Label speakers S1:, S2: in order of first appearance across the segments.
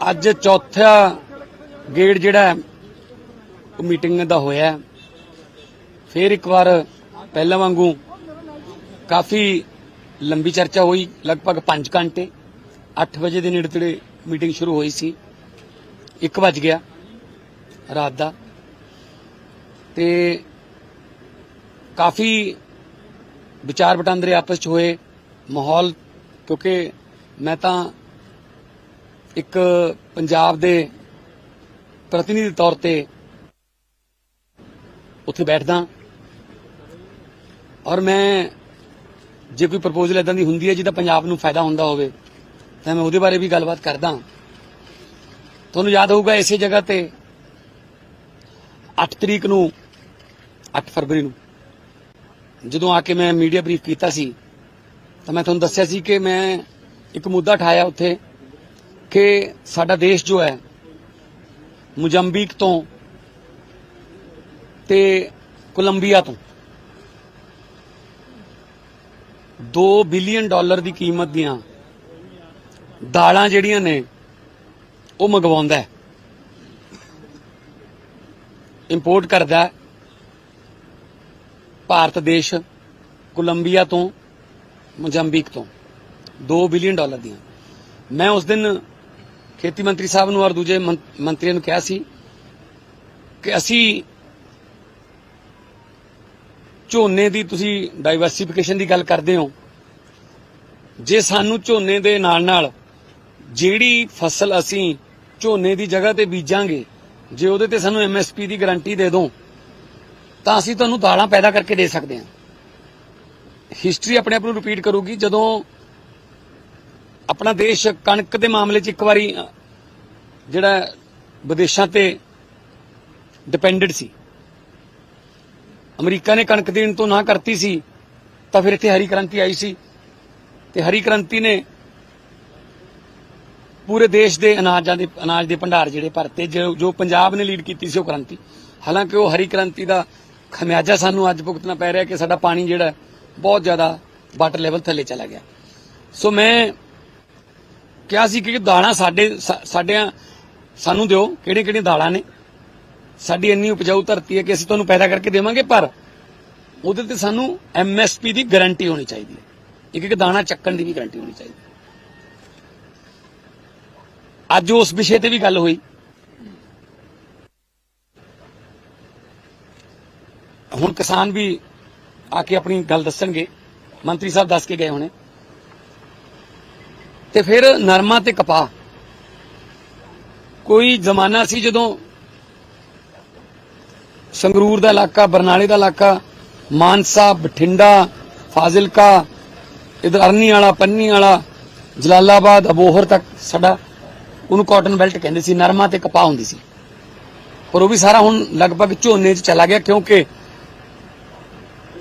S1: ਅੱਜ ਚੌਥਾ ਗੇੜ ਜਿਹੜਾ ਉਹ ਮੀਟਿੰਗ ਦਾ ਹੋਇਆ ਫਿਰ ਇੱਕ ਵਾਰ ਪਹਿਲਾਂ ਵਾਂਗੂ ਕਾਫੀ ਲੰਬੀ ਚਰਚਾ ਹੋਈ, ਲਗਭਗ 5 ਘੰਟੇ 8 ਵਜੇ ਦੇ ਨੇੜੇ ਤੇੜੇ ਮੀਟਿੰਗ ਸ਼ੁਰੂ ਹੋਈ ਸੀ। 1 ਵਜ ਗਿਆ ਰਾਤ ਦਾ। ਤੇ ਕਾਫੀ ਵਿਚਾਰ ਵਟਾਂਦਰੇ ਆਪਸ ਚ ਹੋਏ, ਮਾਹੌਲ, ਕਿਉਂਕਿ ਮੈਂ ਤਾਂ ਇੱਕ ਪੰਜਾਬ ਦੇ ਪ੍ਰਤੀਨਿਧੀ ਦੇ ਤੌਰ ਤੇ ਉੱਥੇ ਬੈਠਦਾ ਔਰ ਮੈਂ ਜੇ ਕੋਈ ਪ੍ਰਪੋਜ਼ਲ ਇਦਾਂ ਦੀ ਹੁੰਦੀ ਹੈ ਜਿਹਦਾ ਪੰਜਾਬ ਨੂੰ ਫਾਇਦਾ ਹੁੰਦਾ ਹੋਵੇ, ਤਾਂ ਮੈਂ ਉਹਦੇ ਬਾਰੇ ਵੀ ਗੱਲਬਾਤ ਕਰਦਾ ਤੁਹਾਨੂੰ ਯਾਦ ਹੋਊਗਾ ਇਸੇ ਜਗ੍ਹਾ ਤੇ 8 ਤਰੀਕ ਨੂੰ 8 ਫਰਵਰੀ ਨੂੰ, ਜਦੋਂ ਆ ਕੇ ਮੈਂ ਮੀਡੀਆ ਬਰੀਫ ਕੀਤਾ ਸੀ, ਤਾਂ ਮੈਂ ਤੁਹਾਨੂੰ ਦੱਸਿਆ ਸੀ ਕਿ ਮੈਂ ਇੱਕ ਮੁੱਦਾ ਉਠਾਇਆ ਉੱਥੇ। ਕਿ ਸਾਡਾ ਦੇਸ਼ ਜੋ ਹੈ, ਮੁਜੰਬੀਕ ਤੋਂ ਤੇ ਕੋਲੰਬੀਆ ਤੋਂ 2 ਬਿਲੀਅਨ ਡਾਲਰ ਦੀ ਕੀਮਤ ਦੀਆਂ ਦਾਲਾਂ ਜਿਹੜੀਆਂ ਨੇ, ਉਹ ਮੰਗਵਾਉਂਦਾ ਹੈ। ਇੰਪੋਰਟ ਕਰਦਾ ਹੈ। ਭਾਰਤ ਦੇਸ਼ ਕੋਲੰਬੀਆ ਤੋਂ, ਮੋਜ਼ੰਬੀਕ ਤੋਂ 2 ਬਿਲੀਅਨ ਡਾਲਰ ਦੀਆਂ। ਮੈਂ ਉਸ ਦਿਨ ਖੇਤੀ ਮੰਤਰੀ ਸਾਹਿਬ ਨੂੰ ਔਰ ਦੂਜੇ ਮੰਤਰੀਆਂ ਨੂੰ ਕਿਹਾ ਸੀ ਕਿ ਅਸੀਂ ਝੋਨੇ ਦੀ ਤੁਸੀਂ ਡਾਈਵਰਸਿਫਿਕੇਸ਼ਨ ਦੀ ਗੱਲ ਕਰਦੇ ਹੋ। ਜੇ ਸਾਨੂੰ ਝੋਨੇ ਦੇ ਨਾਲ ਨਾਲ ਜਿਹੜੀ ਫਸਲ ਅਸੀਂ ਝੋਨੇ ਦੀ ਜਗ੍ਹਾ ਤੇ ਬੀਜਾਂਗੇ, ਜੇ ਉਹਦੇ ਤੇ ਸਾਨੂੰ ਐਮਐਸਪੀ ਦੀ ਗਾਰੰਟੀ ਦੇ ਦੋ, ਤਾਂ ਅਸੀਂ ਤੁਹਾਨੂੰ ਦਾਲਾਂ ਪੈਦਾ ਕਰਕੇ ਦੇ ਸਕਦੇ ਹਾਂ। ਹਿਸਟਰੀ ਆਪਣੇ ਆਪ ਨੂੰ ਰਿਪੀਟ ਕਰੂਗੀ, ਜਦੋਂ ਆਪਣਾ ਦੇਸ਼ ਕਣਕ ਦੇ ਮਾਮਲੇ 'ਚ ਇੱਕ ਵਾਰੀ ਜਿਹੜਾ ਵਿਦੇਸ਼ਾਂ ਤੇ ਡਿਪੈਂਡੈਂਟ ਸੀ। ਅਮਰੀਕਾ ਨੇ ਕਣਕ ਦੇਣ ਤੋਂ ਨਾ ਕਰਤੀ ਸੀ, ਤਾਂ ਫਿਰ ਇੱਥੇ ਹਰੀ ਕ੍ਰਾਂਤੀ ਆਈ ਸੀ। ਤੇ ਹਰੀ ਕ੍ਰਾਂਤੀ ਨੇ ਪੂਰੇ ਦੇਸ਼ ਦੇ ਅਨਾਜਾਂ ਦੇ, ਅਨਾਜ ਦੇ ਭੰਡਾਰ ਜਿਹੜੇ ਭਰਤੇ, ਜੋ ਜੋ ਪੰਜਾਬ ਨੇ ਲੀਡ ਕੀਤੀ ਸੀ ਉਹ ਕ੍ਰਾਂਤੀ। ਹਾਲਾਂਕਿ ਉਹ ਹਰੀ ਕ੍ਰਾਂਤੀ ਦਾ ਖਮਿਆਜਾ ਸਾਨੂੰ ਅੱਜ ਭੁਗਤਣਾ ਪੈ ਰਿਹਾ ਕਿ ਸਾਡਾ ਪਾਣੀ ਜਿਹੜਾ ਬਹੁਤ ਜ਼ਿਆਦਾ ਵਾਟਰ ਲੈਵਲ ਥੱਲੇ ਚਲਾ ਗਿਆ। ਸੋ ਮੈਂ ਕਿਹਾ ਸੀ ਕਿ ਦਾਣਾ ਸਾਡੇ ਸਾ- ਸਾਡਿਆਂ, ਸਾਨੂੰ ਦਿਓ ਕਿਹੜੇ ਕਿਹੜੇ ਦਾਲਾਂ ਨੇ। ਸਾਡੀ ਇੰਨੀ ਉਪਜਾਊ ਧਰਤੀ ਹੈ ਕਿ ਅਸੀਂ ਤੁਹਾਨੂੰ ਪੈਦਾ ਕਰਕੇ ਦੇਵਾਂਗੇ, ਪਰ ਉਹਦੇ ਤੇ ਸਾਨੂੰ ਐਮਐਸਪੀ ਦੀ ਗਾਰੰਟੀ ਹੋਣੀ ਚਾਹੀਦੀ ਹੈ। ਇੱਕ ਇੱਕ ਦਾਣਾ ਚੱਕਣ ਦੀ ਵੀ ਗਾਰੰਟੀ ਹੋਣੀ ਚਾਹੀਦੀ ਹੈ। ਅੱਜ ਉਸ ਵਿਸ਼ੇ ਤੇ ਵੀ ਗੱਲ ਹੋਈ। ਹੁਣ ਕਿਸਾਨ ਵੀ ਆ ਕੇ ਆਪਣੀ ਗੱਲ ਦੱਸਣਗੇ। ਮੰਤਰੀ ਸਾਹਿਬ ਦੱਸ ਕੇ ਗਏ ਹੋਣੇ। ਤੇ ਫਿਰ ਨਰਮਾ ਤੇ ਕਪਾਹ। ਕੋਈ ਜ਼ਮਾਨਾ ਸੀ ਜਦੋਂ ਸੰਗਰੂਰ ਦਾ ਇਲਾਕਾ, ਬਰਨਾਲੇ ਦਾ ਇਲਾਕਾ, ਮਾਨਸਾ, ਬਠਿੰਡਾ, ਫਾਜ਼ਿਲਕਾ, ਇਧਰ ਅਰਨੀ ਵਾਲਾ ਪੰਨੀ ਵਾਲਾ ਜਲਾਲਾਬਾਦ, ਅਬੋਹਰ ਤੱਕ ਸਾਡਾ ਉਹਨੂੰ ਕਾਟਨ ਬੈਲਟ ਕਹਿੰਦੇ ਸੀ, ਨਰਮਾ ਤੇ ਕਪਾਹ ਹੁੰਦੀ ਸੀ। ਪਰ ਉਹ ਵੀ ਸਾਰਾ ਹੁਣ ਲਗਭਗ ਝੋਨੇ 'ਚ ਚਲਾ ਗਿਆ ਕਿਉਂਕਿ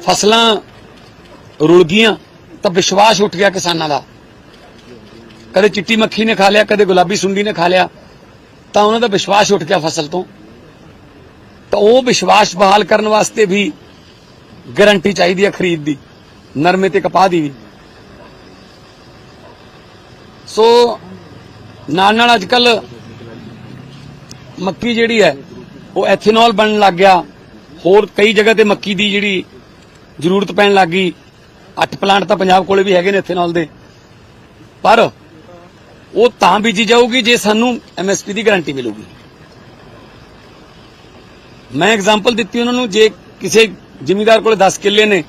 S1: ਫਸਲਾਂ ਰੁਲ ਗਈਆਂ ਤਾਂ ਵਿਸ਼ਵਾਸ ਉੱਠ ਗਿਆ ਕਿਸਾਨਾਂ ਦਾ। ਕਦੇ ਚਿੱਟੀ ਮੱਖੀ ਨੇ ਖਾ ਲਿਆ, ਕਦੇ ਗੁਲਾਬੀ ਸੁੰਡੀ ਨੇ ਖਾ ਲਿਆ। ਤਾਂ ਉਹਨਾਂ ਦਾ ਵਿਸ਼ਵਾਸ ਉੱਠ ਗਿਆ ਫਸਲ ਤੋਂ। ਤਾਂ ਉਹ ਵਿਸ਼ਵਾਸ ਬਹਾਲ ਕਰਨ ਵਾਸਤੇ ਵੀ ਗਾਰੰਟੀ ਚਾਹੀਦੀ ਹੈ ਖਰੀਦ ਦੀ, ਨਰਮੇ ਤੇ ਕਪਾਹ ਦੀ ਵੀ। ਸੋ, ਨਾਲ ਨਾਲ ਅੱਜ ਕੱਲ ਮੱਕੀ ਜਿਹੜੀ ਹੈ, ਉਹ ਐਥੇਨੋਲ ਬਣਨ ਲੱਗ ਗਿਆ। ਹੋਰ ਕਈ ਜਗ੍ਹਾ ਤੇ ਮੱਕੀ ਦੀ ਜਿਹੜੀ ਜ਼ਰੂਰਤ ਪੈਣ ਲੱਗ ਗਈ। ਅੱਠ ਪਲਾਂਟ ਤਾਂ ਪੰਜਾਬ ਕੋਲੇ ਵੀ ਹੈਗੇ ਨੇ ਐਥੇਨੋਲ ਦੇ। ਪਰ ਉਹ ਤਾਂ ਬੀਜੀ ਜਾਊਗੀ ਜੇ ਸਾਨੂੰ ਐਮਐਸਪੀ ਦੀ ਗਾਰੰਟੀ ਮਿਲੂਗੀ। ਮੈਂ ਐਗਜ਼ਾਮਪਲ ਦਿੱਤੀ ਉਹਨਾਂ ਨੂੰ, ਜੇ ਕਿਸੇ ਜ਼ਿਮੀਦਾਰ ਕੋਲ 10 ਕਿੱਲੇ ਨੇ,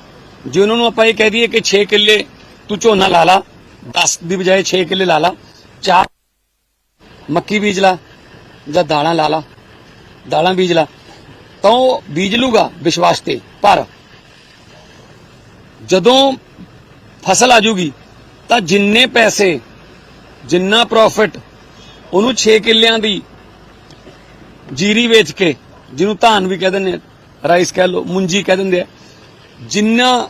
S1: ਜੇ ਉਹਨਾਂ ਨੂੰ ਆਪਾਂ ਇਹ ਕਹਿ ਦਈਏ ਕਿ 6 ਕਿੱਲੇ ਤੂੰ ਝੋਨਾ ਲਾ ਲਾ 10 ਦੀ ਬਜਾਏ 6 ਕਿੱਲੇ ਲਾ ਲਾ, ਚਾਰ ਮੱਕੀ ਬੀਜ ਲਾ ਜਾਂ ਦਾਲਾਂ ਲਾ ਲਾ, ਦਾਲਾਂ ਬੀਜ ਲਾ, ਤਾਂ ਉਹ ਬੀਜ ਲੂਗਾ ਵਿਸ਼ਵਾਸ ਤੇ, ਪਰ ਜਦੋਂ ਫਸਲ ਆ ਜੂਗੀ, ਤਾਂ ਜਿੰਨੇ ਪੈਸੇ ਜਿੰਨਾ ਪ੍ਰੋਫਿਟ ਉਹਨੂੰ 6 ਕਿੱਲਿਆਂ ਦੀ ਜੀਰੀ ਵੇਚ ਕੇ, ਜਿਹਨੂੰ ਧਾਨ ਵੀ ਕਹਿ ਦਿੰਦੇ ਰਾਈਸ ਕਹਿ ਲਓ, ਮੁੰਜੀ ਕਹਿ ਦਿੰਦੇ ਆ, ਜਿੰਨਾ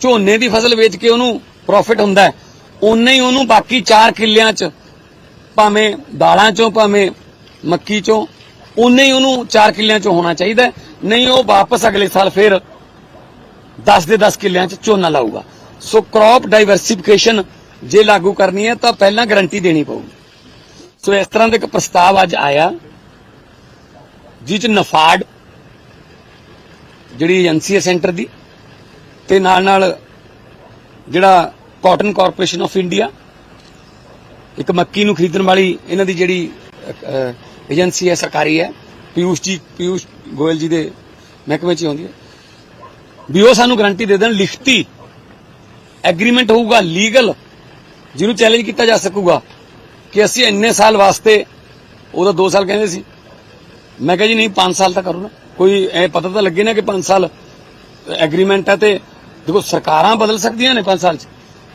S1: ਝੋਨੇ ਦੀ ਫਸਲ ਵੇਚ ਕੇ ਉਹਨੂੰ ਪ੍ਰੋਫਿਟ ਹੁੰਦਾ ਹੈ ਉਨਾ ਹੀ ਉਹਨੂੰ ਬਾਕੀ 4 ਕਿੱਲਿਆਂ 'ਚ, ਭਾਵੇਂ ਦਾਲਾਂ 'ਚੋਂ, ਭਾਵੇਂ ਮੱਕੀ 'ਚੋਂ ਉਨਾ ਹੀ ਉਹਨੂੰ 4 ਕਿੱਲਿਆਂ 'ਚੋਂ ਹੋਣਾ ਚਾਹੀਦਾ ਨਹੀਂ ਉਹ ਵਾਪਸ ਅਗਲੇ ਸਾਲ ਫਿਰ 10 ਦੇ 10 ਕਿੱਲਿਆਂ 'ਚ ਝੋਨਾ ਲਾਊਗਾ। ਸੋ ਕ੍ਰੌਪ ਡਾਈਵਰਸਿਫਿਕੇਸ਼ਨ ਜੇ ਲਾਗੂ ਕਰਨੀ ਹੈ ਤਾਂ ਪਹਿਲਾਂ ਗਾਰੰਟੀ ਦੇਣੀ ਪਊਗੀ। ਸੋ ਇਸ ਤਰ੍ਹਾਂ ਦਾ ਇੱਕ ਪ੍ਰਸਤਾਵ ਅੱਜ ਆਇਆ ਜਿਸ ਚ ਨਫਾਡ ਜਿਹੜੀ ਏਜੰਸੀ ਹੈ ਸੈਂਟਰ ਦੀ, ਤੇ ਨਾਲ ਨਾਲ ਜਿਹੜਾ ਕਾਟਨ ਕਾਰਪੋਰੇਸ਼ਨ ਆਫ ਇੰਡੀਆ, ਇੱਕ ਮੱਕੀ ਨੂੰ ਖਰੀਦਣ ਵਾਲੀ ਇਹਨਾਂ ਦੀ ਜਿਹੜੀ ਏਜੰਸੀ ਹੈ, ਸਰਕਾਰੀ ਹੈ ਪਿਊਸ਼ ਜੀ ਪਿਊਸ਼ ਗੋਇਲ ਜੀ ਦੇ ਮਹਿਕਮੇ 'ਚ ਹੀ ਆਉਂਦੀ ਹੈ, ਵੀ ਉਹ ਸਾਨੂੰ ਗਾਰੰਟੀ ਦੇ ਦੇਣ, ਲਿਖਤੀ ਐਗਰੀਮੈਂਟ ਹੋਊਗਾ ਲੀਗਲ ਜਿਹਨੂੰ ਚੈਲੰਜ ਕੀਤਾ ਜਾ ਸਕੂਗਾ ਕਿ ਅਸੀਂ ਇੰਨੇ ਸਾਲ ਵਾਸਤੇ, ਉਹਦਾ 2 ਸਾਲ ਕਹਿੰਦੇ ਸੀ। ਮੈਂ ਕਿਹਾ ਜੀ ਨਹੀਂ 5 ਸਾਲ ਤਾਂ ਕਰੋ ਨਾ। ਕੋਈ ਇਹ ਪਤਾ ਤਾਂ ਲੱਗੇ ਨਾ ਕਿ 5 ਸਾਲ ਐਗਰੀਮੈਂਟ ਹੈ ਤੇ ਦੇਖੋ ਸਰਕਾਰਾਂ ਬਦਲ ਸਕਦੀਆਂ ਨੇ 5 ਸਾਲ ਚ,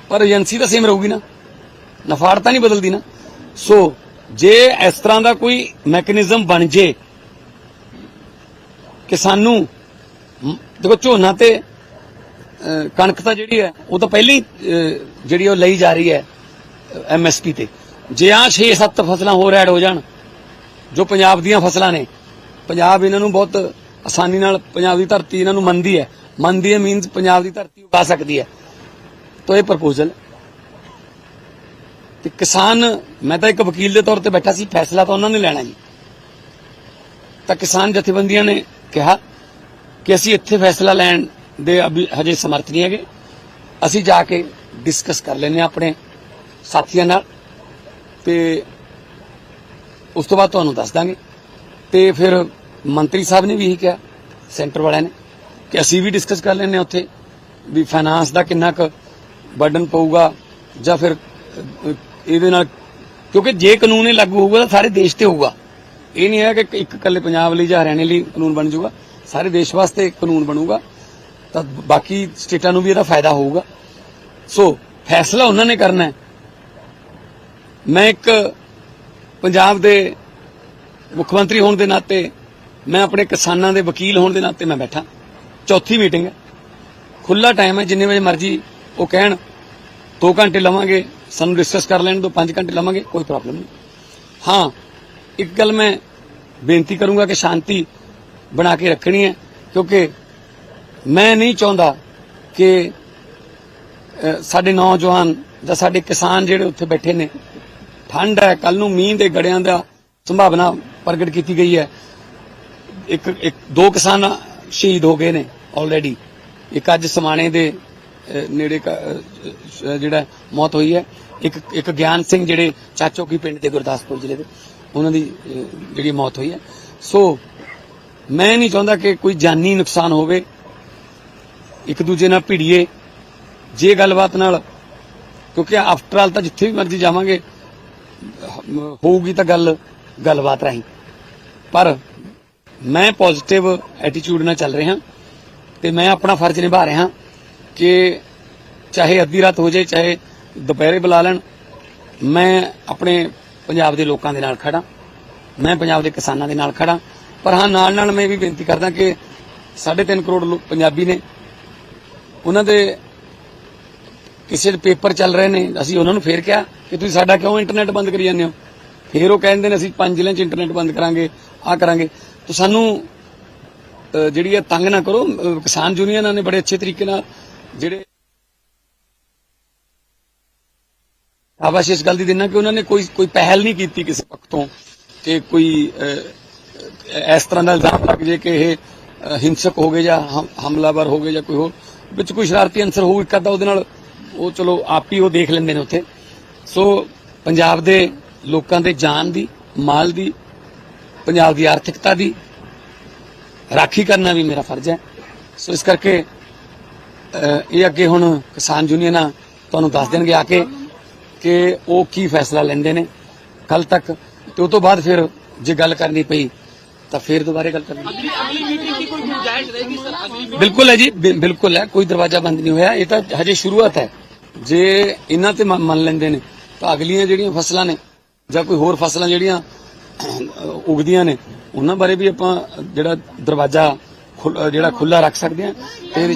S1: ਪਰ ਏਜੰਸੀ ਤਾਂ ਸੇਮ ਰਹੂਗੀ ਨਾ। ਨਫਾੜ ਤਾਂ ਨਹੀਂ ਬਦਲਦੀ ਨਾ। ਸੋ ਜੇ ਇਸ ਤਰ੍ਹਾਂ ਦਾ ਕੋਈ ਮੈਕੈਨਿਜ਼ਮ ਬਣ ਜੇ, ਕਿ ਸਾਨੂੰ, ਦੇਖੋ ਝੋਨਾ ਤੇ ਕਣਕ ਤਾਂ ਜਿਹੜੀ ਹੈ, ਉਹ ਤਾਂ ਪਹਿਲੀ ਜਿਹੜੀ ਉਹ ਲਈ ਜਾ ਰਹੀ ਹੈ ਐਮਐਸਪੀ ਤੇ। ਜੇ ਆ 6-7 ਫਸਲਾਂ ਹੋਰ ਐਡ ਹੋ ਜਾਣ, ਜੋ ਪੰਜਾਬ ਦੀਆਂ ਫਸਲਾਂ ਨੇ, ਪੰਜਾਬ ਇਹਨਾਂ ਨੂੰ ਬਹੁਤ ਆਸਾਨੀ ਨਾਲ, ਪੰਜਾਬ ਦੀ ਧਰਤੀ ਇਹਨਾਂ ਨੂੰ ਮੰਨਦੀ ਹੈ। ਮੰਨਦੀ ਹੈ ਮੀਨਸ ਪੰਜਾਬ ਦੀ ਧਰਤੀ ਉਗਾ ਸਕਦੀ ਹੈ। ਤਾਂ ਇਹ ਪ੍ਰਪੋਜ਼ਲ ਤੇ ਕਿਸਾਨ, ਮੈਂ ਤਾਂ ਇੱਕ ਵਕੀਲ ਦੇ ਤੌਰ ਤੇ ਬੈਠਾ ਸੀ, ਫੈਸਲਾ ਤਾਂ ਉਹਨਾਂ ਨੇ ਲੈਣਾ ਜੀ। ਤਾਂ ਕਿਸਾਨ ਜਥੇਬੰਦੀਆਂ ਨੇ ਕਿਹਾ ਕਿ ਅਸੀਂ ਇੱਥੇ ਫੈਸਲਾ ਲੈਣ ਦੇ ਅਭੀ ਹਜੇ ਸਮਰਥ ਨਹੀਂ ਹੈਗੇ। ਅਸੀਂ ਜਾ ਕੇ ਡਿਸਕਸ ਕਰ ਲੈਨੇ ਆਪਣੇ ਸਾਥੀਆਂ ਨਾਲ ਤੇ ਉਸ ਤੋਂ ਬਾਅਦ ਤੁਹਾਨੂੰ ਦੱਸ ਦਾਂਗੇ। ਤੇ ਫਿਰ ਮੰਤਰੀ ਸਾਹਿਬ ਨੇ ਵੀ ਇਹੀ ਕਿਹਾ, ਸੈਂਟਰ ਵਾਲਿਆਂ ਨੇ, ਕਿ ਅਸੀਂ ਵੀ ਡਿਸਕਸ ਕਰ ਲੈਨੇ ਉੱਥੇ ਵੀ ਫਾਈਨਾਂਸ ਦਾ ਕਿੰਨਾ ਕੁ ਬਰਡਨ ਪਊਗਾ ਜਾਂ ਫਿਰ ਇਹਦੇ ਨਾਲ ਕਿਉਂਕਿ ਜੇ ਕਾਨੂੰਨ ਇਹ ਲਾਗੂ ਹੋਊਗਾ ਤਾਂ ਸਾਰੇ ਦੇਸ਼ ਤੇ ਹੋਊਗਾ। ਇਹ ਨਹੀਂ ਹੈ ਕਿ ਇੱਕ ਇਕੱਲੇ ਪੰਜਾਬ ਲਈ ਜਾਂ ਹਰਿਆਣੇ ਲਈ ਕਾਨੂੰਨ ਬਣ ਜਾਊਗਾ। ਸਾਰੇ ਦੇਸ਼ ਵਾਸਤੇ ਕਾਨੂੰਨ ਬਣੂਗਾ। ਤਾਂ ਬਾਕੀ ਸਟੇਟਾਂ ਨੂੰ ਵੀ ਇਹਦਾ ਫਾਇਦਾ ਹੋਊਗਾ। ਸੋ, ਫੈਸਲਾ ਉਹਨਾਂ ਨੇ ਕਰਨਾ ਹੈ। ਮੈਂ ਇੱਕ ਪੰਜਾਬ ਦੇ ਮੁੱਖ ਮੰਤਰੀ ਹੋਣ ਦੇ ਨਾਤੇ, ਮੈਂ ਆਪਣੇ ਕਿਸਾਨਾਂ ਦੇ ਵਕੀਲ ਹੋਣ ਦੇ ਨਾਤੇ ਮੈਂ ਬੈਠਾ। ਚੌਥੀ ਮੀਟਿੰਗ ਹੈ। ਖੁੱਲਾ ਟਾਈਮ ਹੈ, ਜਿੰਨੇ ਵਜੇ ਮਰਜ਼ੀ ਉਹ ਕਹਿਣ 2 ਘੰਟੇ ਲਵਾਂਗੇ, ਸਾਨੂੰ ਡਿਸਕਸ ਕਰ ਲੈਣ ਦੋ 5 ਘੰਟੇ ਲਵਾਂਗੇ, ਕੋਈ ਪ੍ਰੋਬਲਮ ਨਹੀਂ। ਹਾਂ, ਇੱਕ ਗੱਲ ਮੈਂ ਬੇਨਤੀ ਕਰੂੰਗਾ ਕਿ ਸ਼ਾਂਤੀ ਬਣਾ ਕੇ ਰੱਖਣੀ ਹੈ, ਕਿਉਂਕਿ ਮੈਂ ਨਹੀਂ ਚਾਹੁੰਦਾ ਕਿ ਸਾਡੇ ਨੌਜਵਾਨ ਜਾਂ ਸਾਡੇ ਕਿਸਾਨ ਜਿਹੜੇ ਉੱਥੇ ਬੈਠੇ ਨੇ, ਠੰਡ ਹੈ ਕੱਲ ਨੂੰ ਮੀਂਹ ਦੇ ਗੜਿਆਂ ਦਾ ਸੰਭਾਵਨਾ ਪ੍ਰਗਟ ਕੀਤੀ ਗਈ ਹੈ। ਇੱਕ ਇੱਕ, ਦੋ ਕਿਸਾਨ ਸ਼ਹੀਦ ਹੋ ਗਏ ਨੇ ਆਲਰੇਡੀ ਇੱਕ ਅੱਜ ਸਮਾਣੇ ਦੇ ਨੇੜੇ ਜਿਹੜਾ ਮੌਤ ਹੋਈ ਹੈ। ਇੱਕ ਇੱਕ ਗਿਆਨ ਸਿੰਘ ਜਿਹੜੇ ਚਾਚੋ ਚਾਚੋਕੀ ਪਿੰਡ ਦੇ ਗੁਰਦਾਸਪੁਰ ਜ਼ਿਲ੍ਹੇ ਦੇ, ਉਹਨਾਂ ਦੀ ਜਿਹੜੀ ਮੌਤ ਹੋਈ ਹੈ। ਸੋ, ਮੈਂ ਨਹੀਂ ਚਾਹੁੰਦਾ ਕਿ ਕੋਈ ਜਾਨੀ ਨੁਕਸਾਨ ਹੋਵੇ। ਇੱਕ ਦੂਜੇ ਨਾਲ ਭਿੜੀਏ, ਜੇ ਗੱਲਬਾਤ ਨਾਲ, ਕਿਉਂਕਿ ਆਫਟਰ ਆਲ ਤਾਂ ਜਿੱਥੇ ਵੀ ਮਰਜ਼ੀ ਜਾਵਾਂਗੇ, ਹੋਊਗੀ ਤਾਂ ਗੱਲ, ਗੱਲਬਾਤ ਰਾਹੀਂ। ਪਰ ਮੈਂ ਪੋਜ਼ਿਟਿਵ ਐਟੀਟਿਊਡ ਨਾਲ ਚੱਲ ਰਿਹਾ, ਤੇ ਮੈਂ ਆਪਣਾ ਫਰਜ਼ ਨਿਭਾ ਰਿਹਾ ਕਿ ਚਾਹੇ ਅੱਧੀ ਰਾਤ ਹੋ ਜਾਏ, ਚਾਹੇ ਦੁਪਹਿਰੇ ਬੁਲਾ ਲੈਣ, ਮੈਂ ਆਪਣੇ ਪੰਜਾਬ ਦੇ ਲੋਕਾਂ ਦੇ ਨਾਲ ਖੜਾ, ਮੈਂ ਪੰਜਾਬ ਦੇ ਕਿਸਾਨਾਂ ਦੇ ਨਾਲ ਖੜਾ। ਪਰ ਹਾਂ ਨਾਲ ਨਾਲ ਮੈਂ ਇਹ ਵੀ ਬੇਨਤੀ ਕਰਦਾ ਕਿ 3.5 ਕਰੋੜ ਲੋਕ ਪੰਜਾਬੀ ਨੇ ਉਹਨਾਂ ਦੇ ਕਿਸੇ ਦੇ ਪੇਪਰ ਚੱਲ ਰਹੇ ਨੇ, ਅਸੀਂ ਉਹਨਾਂ ਨੂੰ ਫੇਰ ਕਿਹਾ ਕਿ ਤੁਸੀਂ ਸਾਡਾ ਕਿਉਂ ਇੰਟਰਨੈਟ ਬੰਦ ਕਰੀ ਜਾਂਦੇ ਹੋ? ਫੇਰ ਉਹ ਕਹਿੰਦੇ ਨੇ, ਅਸੀਂ ਪੰਜ ਜ਼ਿਲ੍ਹਿਆਂ 'ਚ ਇੰਟਰਨੈਟ ਬੰਦ ਕਰਾਂਗੇ ਆ ਕਰਾਂਗੇ। ਤਾਂ ਸਾਨੂੰ ਜਿਹੜੀ ਹੈ ਤੰਗ ਨਾ ਕਰੋ ਕਿਸਾਨ ਯੂਨੀਅਨਾਂ ਨੇ ਬੜੇ ਅੱਛੇ ਤਰੀਕੇ ਨਾਲ ਜਿਹੜੇ ਆਵਾਜ਼ ਇਸ ਗੱਲ ਦੀ ਦੇਣਾ ਕਿ ਉਹਨਾਂ ਨੇ ਕੋਈ ਕੋਈ ਪਹਿਲ ਨਹੀਂ ਕੀਤੀ ਕਿਸੇ ਪੱਖ ਤੋਂ ਕਿ ਕੋਈ ਇਸ ਤਰ੍ਹਾਂ ਦਾ ਇਲਜ਼ਾਮ ਲੱਗ ਜੇ ਕਿ ਇਹ ਹਿੰਸਕ ਹੋ ਗਏ ਜਾਂ ਹਮਲਾਵਰ ਹੋ ਗਏ ਜਾਂ ਕੋਈ ਹੋਰ। ਵਿੱਚ ਕੋਈ ਸ਼ਰਾਰਤੀ ਅੰਸਰ ਹੋਊ ਇੱਕ ਅੱਧਾ ਉਹਦੇ ਨਾਲ, ਉਹ ਚਲੋ ਆਪ ਹੀ ਉਹ ਦੇਖ ਲੈਂਦੇ ਨੇ ਉੱਥੇ। ਸੋ ਪੰਜਾਬ ਦੇ ਲੋਕਾਂ ਦੇ ਜਾਨ ਦੀ, ਮਾਲ ਦੀ, ਪੰਜਾਬ ਦੀ ਆਰਥਿਕਤਾ ਦੀ, ਰਾਖੀ ਕਰਨਾ ਵੀ ਮੇਰਾ ਫਰਜ਼ ਹੈ। ਸੋ ਇਸ ਕਰਕੇ ਇਹ ਅੱਗੇ ਹੁਣ ਕਿਸਾਨ ਯੂਨੀਅਨਾਂ ਤੁਹਾਨੂੰ ਦੱਸ ਦੇਣਗੇ ਆ ਕੇ ਕਿ ਉਹ ਕੀ ਫੈਸਲਾ ਲੈਂਦੇ ਨੇ। ਕੱਲ ਤੱਕ ਤੇ ਉਸ ਤੋਂ ਬਾਅਦ ਫਿਰ ਜੇ ਗੱਲ ਕਰਨੀ ਪਈ ਤਾਂ ਫਿਰ ਦੁਬਾਰੇ ਗੱਲ ਕਰਨੀ।
S2: ਅਗਲੀ ਅਗਲੀ ਮੀਟਿੰਗ ਦੀ ਕੋਈ ਗੁੰਜਾਇਸ਼ ਰਹੇਗੀ ਸਰ? ਅਗਲੀ
S1: ਬਿਲਕੁਲ ਹੈ ਜੀ ਬਿਲਕੁਲ ਹੈ ਕੋਈ ਦਰਵਾਜ਼ਾ ਬੰਦ ਨਹੀਂ ਹੋਇਆ। ਇਹ ਤਾਂ ਹਜੇ ਸ਼ੁਰੂਆਤ ਹੈ। ਜੇ ਇਹਨਾਂ ਤੇ ਮੰਨ ਲੈਂਦੇ ਨੇ ਤਾਂ ਅਗਲੀਆਂ ਜਿਹੜੀਆਂ ਫਸਲਾਂ ਨੇ ਜਾਂ ਕੋਈ ਹੋਰ ਫਸਲਾਂ ਜਿਹੜੀਆਂ ਉਗਦੀਆਂ ਨੇ ਉਹਨਾਂ ਬਾਰੇ ਵੀ ਆਪਾਂ ਜਿਹੜਾ ਦਰਵਾਜ਼ਾ ਜਿਹੜਾ ਖੁੱਲਾ ਰੱਖ ਸਕਦੇ ਹਾਂ ਤੇ